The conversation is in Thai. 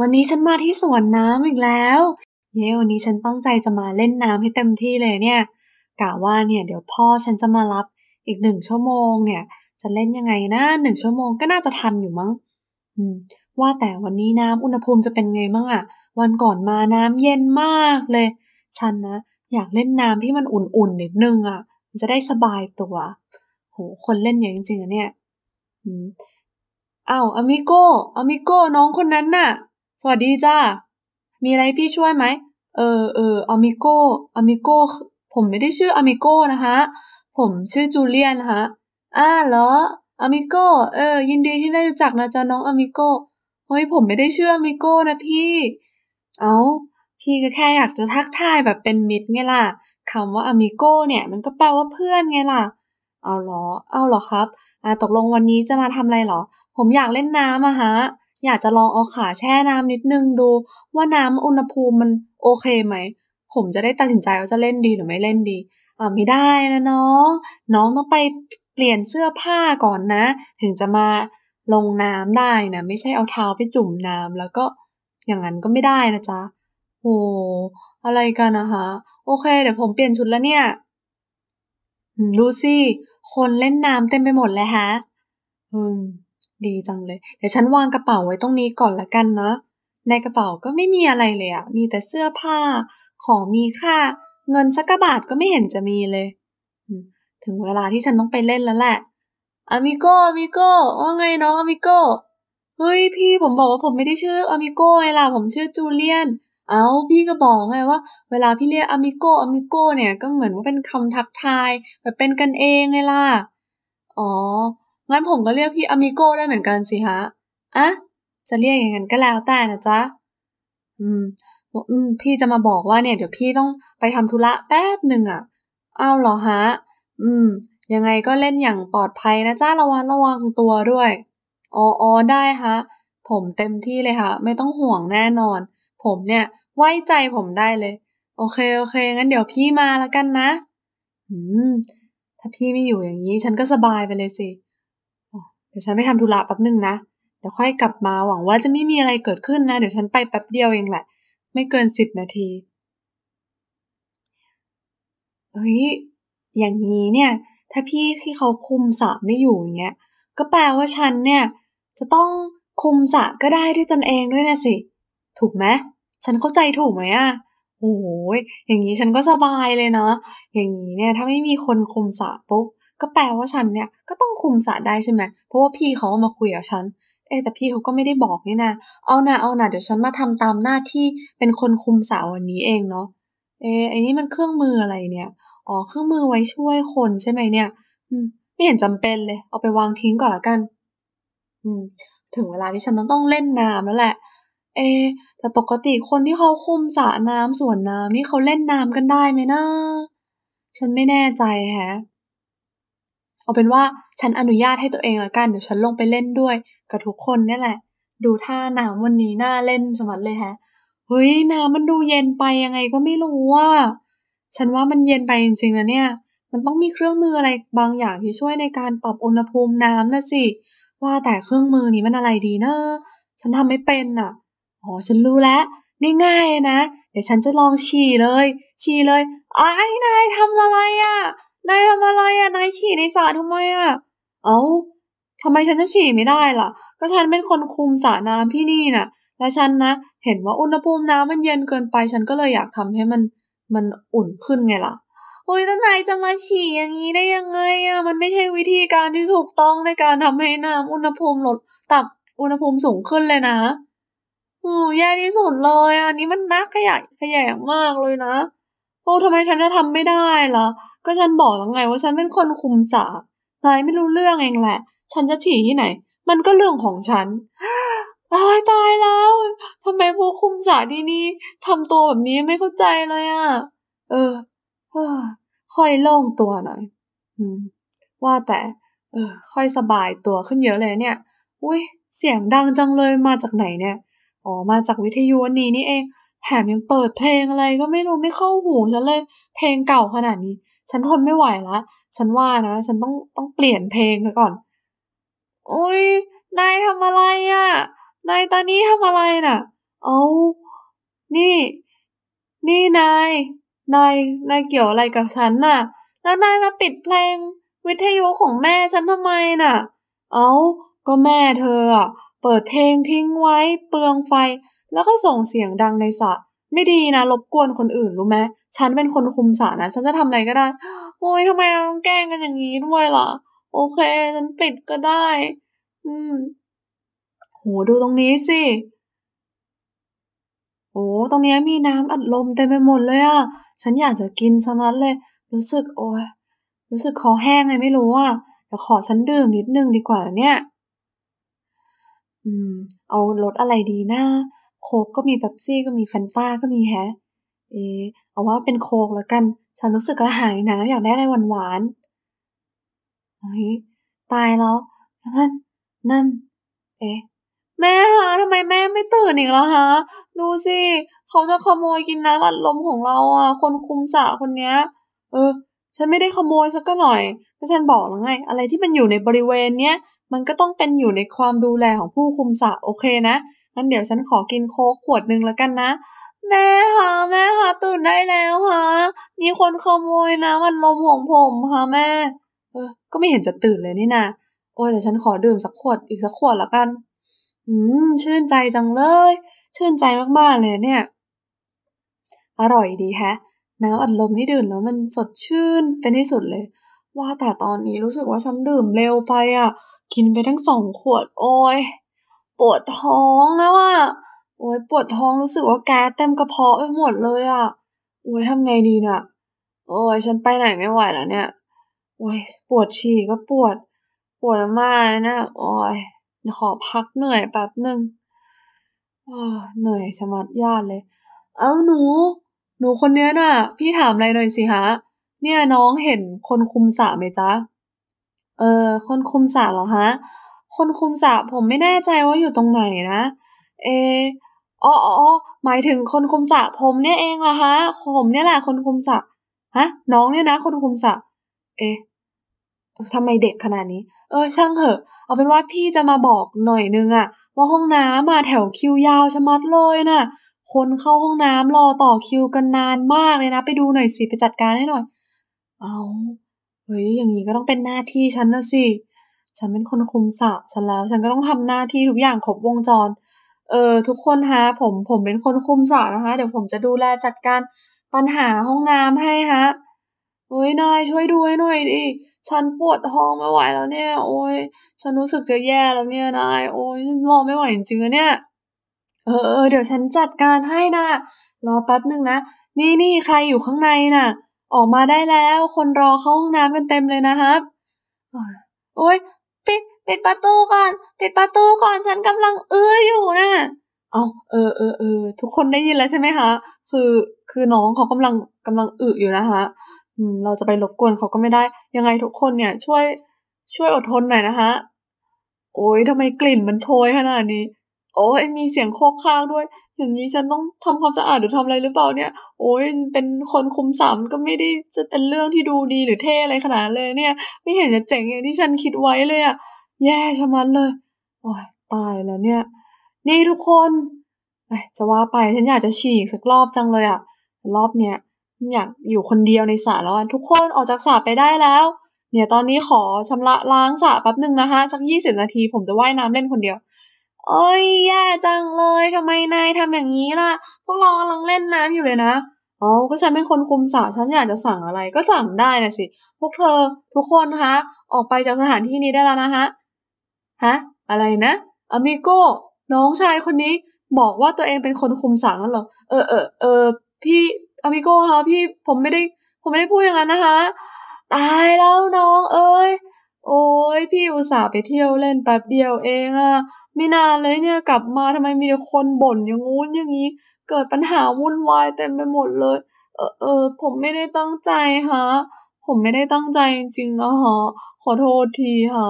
วันนี้ฉันมาที่สวนน้ำอีกแล้ว เย้วันนี้ฉันตั้งใจจะมาเล่นน้ำให้เต็มที่เลยเนี่ยกะว่าเนี่ยเดี๋ยวพ่อฉันจะมารับอีกหนึ่งชั่วโมงเนี่ย จะเล่นยังไงนะหนึ่งชั่วโมงก็น่าจะทันอยู่มั้งอืมว่าแต่วันนี้น้ำอุณหภูมิจะเป็นไงบ้างอะวันก่อนมาน้ำเย็นมากเลย ฉันนะอยากเล่นน้ำที่มันอุ่นๆนิดนึงอะมันจะได้สบายตัว โห คนเล่นเยอะจริงๆอะเนี่ยอืมอ้าวอมิโกอมิโกน้องคนนั้นน่ะ สวัสดีจ้า มีอะไรพี่ช่วยไหม เออเอออามิโกอามิโกผมไม่ได้ชื่ออามิโกนะคะผมชื่อจูเลียนนะอ่าเหรออามิโกเออ ยินดีที่ได้รู้จักนะจ๊ะน้องอามิโกเฮ้ยผมไม่ได้ชื่ออามิโกนะพี่ เอาพี่ก็แค่อยากจะทักทายแบบเป็นมิตรไงล่ะคำว่าอามิโกเนี่ยมันก็แปลว่าเพื่อนไงล่ะ เอาเหรอ เอาเหรอครับ อ่าตกลงวันนี้จะมาทำอะไรเหรอ ผมอยากเล่นน้ำอะฮะ อยากจะลองเอาขาแช่น้ำนิดนึงดู ว่าน้ำอุณหภูมิมันโอเคไหม ผมจะได้ตัดสินใจว่าจะเล่นดีหรือไม่เล่นดีอ่าไม่ได้นะน้อง น้องต้องไปเปลี่ยนเสื้อผ้าก่อนนะ ถึงจะมาลงน้ำได้นะไม่ใช่เอาเท้าไปจุ่มน้ำแล้วก็อย่างนั้นก็ไม่ได้นะจ๊ะโอ้อะไรกันนะคะโอเค เดี๋ยวผมเปลี่ยนชุดแล้วเนี่ยดูสิคนเล่นน้ำเต็มไปหมดเลยฮะ อืม ดีจังเลย เดี๋ยวฉันวางกระเป๋าไว้ตรงนี้ก่อนละกันเนาะในกระเป๋าก็ไม่มีอะไรเลยอะมีแต่เสื้อผ้า ของมีค่า เงินสักกบาทก็ไม่เห็นจะมีเลย ถึงเวลาที่ฉันต้องไปเล่นแล้วแหละอามิโกอามิโกว่าไงน้องอามิโกเฮ้ยพี่ผมบอกว่าผมไม่ได้ชื่ออามิโกไงล่ะผมชื่อจูเลียน เอาพี่ก็บอกไงว่า เวลาพี่เรียกอามิโกอามิโกเนี่ยก็เหมือนว่าเป็นคำทักทายแบบเป็นกันเองไงล่ะ อ๋อ งั้นผมก็เรียกพี่อมิโก้ได้เหมือนกันสิฮะอะจะเรียกอย่างนั้นก็แล้วแต่นะจ๊ะ อืมอืม พี่จะมาบอกว่าเนี่ย เดี๋ยวพี่ต้องไปทำธุระแป๊บหนึ่งอะอ้าเหรอฮะ อืม ยังไงก็เล่นอย่างปลอดภัยนะจ้าระวังระวังตัวด้วยอ๋อออได้ฮะ ผมเต็มที่เลยค่ะไม่ต้องห่วงแน่นอน ผมเนี่ย ไว้ใจผมได้เลย โอเค โอเค งั้นเดี๋ยวพี่มาแล้วกันนะ อืม ถ้าพี่ไม่อยู่อย่างนี้ ฉันก็สบายไปเลยสิ เดี๋ยวฉันไปทำธุระแป๊บหนึ่งนะ เดี๋ยวค่อยกลับมาหวังว่าจะไม่มีอะไรเกิดขึ้นนะ เดี๋ยวฉันไปแป๊บเดียวเองแหละ ไม่เกินสิบนาที เฮ้ย อย่างนี้เนี่ย ถ้าพี่ที่เขาคุมสระไม่อยู่อย่างเงี้ย ก็แปลว่าฉันเนี่ย จะต้องคุมสระก็ได้ด้วยตนเองด้วยนะสิ ถูกไหมฉันเข้าใจถูกไหมอะโอ้ยอย่างนี้ฉันก็สบายเลยเนาะ อย่างนี้เนี่ย ถ้าไม่มีคนคุมสระปุ๊บ ก็แปลว่าฉันเนี่ยก็ต้องคุมสระได้ใช่ไหมเพราะว่าพี่เขามาคุยกับฉัน เอ๊แต่พี่เขาก็ไม่ได้บอกนี่นะเอานะเอานะเดี๋ยวฉันมาทำตามหน้าที่เป็นคนคุมสระวันนี้เองเนาะ เอ๊ไอ้นี่มันเครื่องมืออะไรเนี่ย อ๋อเครื่องมือไว้ช่วยคนใช่ไหมเนี่ย อืม ไม่เห็นจำเป็นเลย เอาไปวางทิ้งก่อนละกัน อืม ถึงเวลาที่ฉันต้องต้องเล่นน้ำแล้วแหละ เอ แต่ปกติคนที่เขาคุมสระน้ำสวนน้ำนี่เขาเล่นน้ำกันได้ไหมนะ ฉันไม่แน่ใจแฮะ เอาเป็นว่าฉันอนุญาตให้ตัวเองละกัน เดี๋ยวฉันลงไปเล่นด้วย กับทุกคนนี่แหละ ดูท่าน้ำวันนี้น่าเล่นสมัดเลยฮะเฮ้ยน้ำมันดูเย็นไปยังไงก็ไม่รู้ว่า ฉันว่ามันเย็นไปจริงๆนะเนี่ย มันต้องมีเครื่องมืออะไรบางอย่างที่ช่วยในการปรับอุณหภูมิน้ำนะสิ ว่าแต่เครื่องมือนี้มันอะไรดีนะ ฉันทำไม่เป็นอะอ๋อฉันรู้แล้วง่ายๆนะ เดี๋ยวฉันจะลองฉี่เลย ฉี่เลยไอ้นายทำอะไรอะ นายทำอะไรอะนายฉี่ในสระทำไมอะเอ้าทำไมฉันจะฉี่ไม่ได้ล่ะ ก็ฉันเป็นคนคุมสระน้ำที่นี่น่ะ และฉันนะ เห็นว่าอุณหภูมิน้ำมันเย็นเกินไป ฉันก็เลยอยากทำให้มันมันอุ่นขึ้นไงล่ะโอ้ยแต่นายจะมาฉี่อย่างนี้ได้ยังไงอะมันไม่ใช่วิธีการที่ถูกต้องในการทำให้น้ำอุณหภูมิลดตับอุณหภูมิสูงขึ้นเลยนะโอ้แย่ที่สุดเลยอะนี่มันนักขยะขยะมากเลยนะ อ้ทำไมฉันจะทำไม่ได้ล่ะ ก็ฉันบอกแล้วไงว่าฉันเป็นคนคุมสระนายไม่รู้เรื่องเองแหละ ฉันจะฉี่ที่ไหน มันก็เรื่องของฉันตายตายแล้วทำไมพวกคุมสระที่นี่ทำตัวแบบนี้ไม่เข้าใจเลยอะ เออค่อยโล่งตัวหน่อยว่าแต่ เออ ค่อยสบายตัวขึ้นเยอะเลยเนี่ย อุ้ยเสียงดังจังเลยมาจากไหนเนี่ย อ๋อ มาจากวิทยุนี้นี่เอง แถมยังเปิดเพลงอะไรก็ไม่รู้ไม่เข้าหูฉันเลย เพลงเก่าขนาดนี้ ฉันทนไม่ไหวละ ฉันว่านะ ฉันต้องต้องเปลี่ยนเพลงก่อน โอ้ยนายทำอะไรอะ่ะ นายตอนนี้ทำอะไรน่ะ เอานี่ นี่นาย นาย นายเกี่ยวอะไรกับฉันน่ะ แล้วนายมาปิดเพลง วิทยุของแม่ฉันทำไมน่ะ เอาก็แม่เธออะเปิดเพลงทิ้งไว้เปลืองไฟ แล้วก็ส่งเสียงดังในสระไม่ดีนะรบกวนคนอื่นรู้ไหมฉันเป็นคนคุมสระนะฉันจะทำอะไรก็ได้ โอ้ยทำไมต้องแกล้งกันอย่างนี้ด้วยล่ะ โอเค ฉันปิดก็ได้ อืมโหดูตรงนี้สิโอ้ตรงนี้มีน้ำอัดลมเต็มไปหมดเลยอะฉันอยากจะกินสมัดเลย รู้สึกโอ้ยรู้สึกคอแห้งไงไม่รู้อะเดี๋ยวขอฉันดื่มนิดนึงดีกว่าเนี่ย อืม เอารสอะไรดีนะโค้กก็มีเป๊ปซี่ก็มีแฟนต้าก็มีแฮะ เออเอาว่าเป็นโค้กแล้วกัน ฉันรู้สึกกระหายน้ำอยากได้อะไรหวานๆเฮ้ยตายแล้ว นั่น นั่น เอ๊ะแม่คะทำไมแม่ไม่ตื่นอีกแล้วคะดูสิ เขาจะขโมยกินน้ำอัดลมของเราอะ คนคุมสระคนเนี้ย เออ ฉันไม่ได้ขโมยสักก็หน่อย ก็ฉันบอกแล้วไง อะไรที่มันอยู่ในบริเวณเนี้ย มันก็ต้องเป็นอยู่ในความดูแลของผู้คุมสระโอเคนะ งั้นเดี๋ยวฉันขอกินโค้กขวดหนึ่งแล้วกันนะ แม่คะแม่คะตื่นได้แล้วค่ะมีคนขโมยน้ำอัดลมของผมค่ะแม่ เออ ก็ไม่เห็นจะตื่นเลยนี่นาโอ้ยเดี๋ยวฉันขอดื่มสักขวดอีกสักขวดแล้วกัน อืม ชื่นใจจังเลย ชื่นใจมากๆเลยเนี่ย อร่อยดีแฮะ น้ำอัดลมที่ดื่มแล้วมันสดชื่นเป็นที่สุดเลย ว่าแต่ตอนนี้รู้สึกว่าฉันดื่มเร็วไปอะ กินไปทั้งสองขวดโอ้ย ปวดท้องแล้วอะโอ้ยปวดท้องรู้สึกว่าแก๊สเต็มกระเพาะไปหมดเลยอะโอ้ยทำไงดีเนี่ยโอ้ยฉันไปไหนไม่ไหวแล้วเนี่ย โอ้ยปวดฉี่ก็ปวด ปวดมากเลยนะ โอ้ยขอพักเหนื่อยแป๊บหนึ่งเหนื่อยชะมัดญาติเลย เอ้าหนู หนูคนเนี้ยน่ะ พี่ถามอะไรหน่อยสิฮะ เนี่ยน้องเห็นคนคุมสระไหมจ๊ะ เออ คนคุมสระเหรอฮะ คนคุมสระผมไม่แน่ใจว่าอยู่ตรงไหนนะ เออ๋ออ๋อหมายถึงคนคุมสระผมเนี่ยเองเหรอฮะผมเนี่ยแหละคนคุมสระฮะ น้องเนี่ยนะ คนคุมสระเอ๊ะทำไมเด็กขนาดนี้ เออ ช่างเถอะ เอาเป็นว่าพี่จะมาบอกหน่อยนึงอะว่าห้องน้ำมาแถวคิวยาวชะมัดเลยนะ่ะ คนเข้าห้องน้ำรอต่อคิวกันนานมากเลยนะ ไปดูหน่อยสิ ไปจัดการให้หน่อย เอา เฮ้ย อย่างนี้ก็ต้องเป็นหน้าที่ฉันนะสิ ฉันเป็นคนคุมสระฉันแล้ว ฉันก็ต้องทำหน้าที่ทุกอย่างครบวงจร เออทุกคนฮะ ผมผมเป็นคนคุมสระนะคะ เดี๋ยวผมจะดูแลจัดการปัญหาห้องน้ำให้ฮะเฮ้ยนายช่วยดูให้หน่อยดิฉันปวดท้องไม่ไหวแล้วเนี่ย โอ้ยฉันรู้สึกจะแย่แล้วเนี่ยนายโอ้ยฉันรอไม่ไหวจริงๆเนี่ย เออเออเดี๋ยวฉันจัดการให้นะรอแป๊บหนึ่งนะนี่นี่ใครอยู่ข้างในน่ะ ออกมาได้แล้ว คนรอเข้าห้องน้ำกันเต็มเลยนะครับโอ้ย ปิดประตูก่อน ปิดประตูก่อนฉันกำลังเอื้ออยู่นะเอาเออเออเออทุกคนได้ยินแล้วใช่ไหมคะ คือคือน้องเขากำลังกำลังอึอยู่นะคะอืมเราจะไปรบกวนเขาก็ไม่ได้ ยังไงทุกคนเนี่ยช่วยช่วยอดทนหน่อยนะคะโอ้ยทำไมกลิ่นมันโชยขนาดนี้ โอ้ยมีเสียงโคกค้างด้วย อย่างนี้ฉันต้องทำความสะอาดหรือทำอะไรหรือเปล่าเนี่ย โอ้ยเป็นคนคุมสามก็ไม่ได้จะเป็นเรื่องที่ดูดีหรือเท่อะไรขนาดเลยเนี่ย ไม่เห็นจะเจ๋งอย่างที่ฉันคิดไว้เลยอะ แย่ชะมัดเลย โอ้ยตายแล้วเนี่ย นี่ทุกคนจะว่าไปฉันอยากจะฉีกสักรอบจังเลยอะรอบเนี้ยอยากอยู่คนเดียวในสระแล้วทุกคนออกจากสระไปได้แล้ว เนี่ยตอนนี้ขอชำระล้างสระแป๊บหนึ่งนะคะสักยี่สิบนาทีผมจะว่ายน้ำเล่นคนเดียวเอ้ยแย่จังเลยทำไมนายทำอย่างนี้ล่ะ พวกเรากำลังเล่นน้ำอยู่เลยนะอ๋อก็ฉันเป็นคนคุมสระฉันอยากจะสั่งอะไรก็สั่งได้นะสิ พวกเธอทุกคนคะ ออกไปจากสถานที่นี้ได้แล้วนะฮะ ฮะ อะไรนะอเมโก้ น้องชายคนนี้บอกว่าตัวเองเป็นคนคุมสระนั่นเหรอ เออเออเออพี่อามิโก้คะพี่ผมไม่ได้ ผมไม่ได้พูดอย่างนั้นนะคะ ตายแล้วน้องเอ้ย โอ้ยพี่อุตส่าห์ไปเที่ยวเล่นแป๊บเดียวเองอะไม่นานเลยเนี่ยกลับมาทำไมมีแต่คนบ่นอย่างงู้นอย่างนี้ เกิดปัญหาวุ่นวายเต็มไปหมดเลย เออเออผมไม่ได้ตั้งใจฮะ ผมไม่ได้ตั้งใจจริงๆนะฮะขอโทษทีฮะ